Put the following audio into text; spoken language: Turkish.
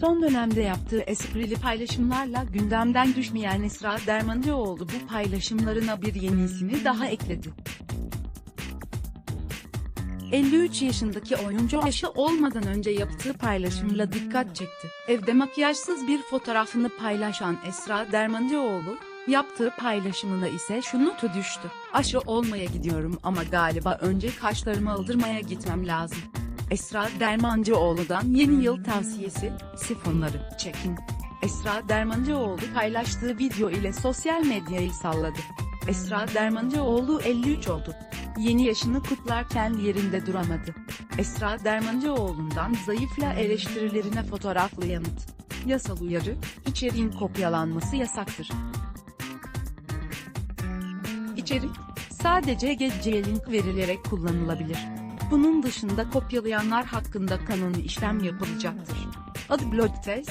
Son dönemde yaptığı esprili paylaşımlarla gündemden düşmeyen Esra Dermancıoğlu bu paylaşımlarına bir yenisini daha ekledi. 53 yaşındaki oyuncu aşı olmadan önce yaptığı paylaşımla dikkat çekti. Evde makyajsız bir fotoğrafını paylaşan Esra Dermancıoğlu, yaptığı paylaşımına ise şu notu düştü. Aşı olmaya gidiyorum ama galiba önce kaşlarımı aldırmaya gitmem lazım. Esra Dermancıoğlu'dan yeni yıl tavsiyesi, sifonları çekin. Esra Dermancıoğlu paylaştığı video ile sosyal medyayı salladı. Esra Dermancıoğlu 53 oldu. Yeni yaşını kutlarken yerinde duramadı. Esra Dermancıoğlu'ndan zayıfla eleştirilerine fotoğraflı yanıt. Yasal uyarı, içeriğin kopyalanması yasaktır. İçerik, sadece GC link verilerek kullanılabilir. Bunun dışında kopyalayanlar hakkında kanuni işlem yapılacaktır. Adı Blood Test,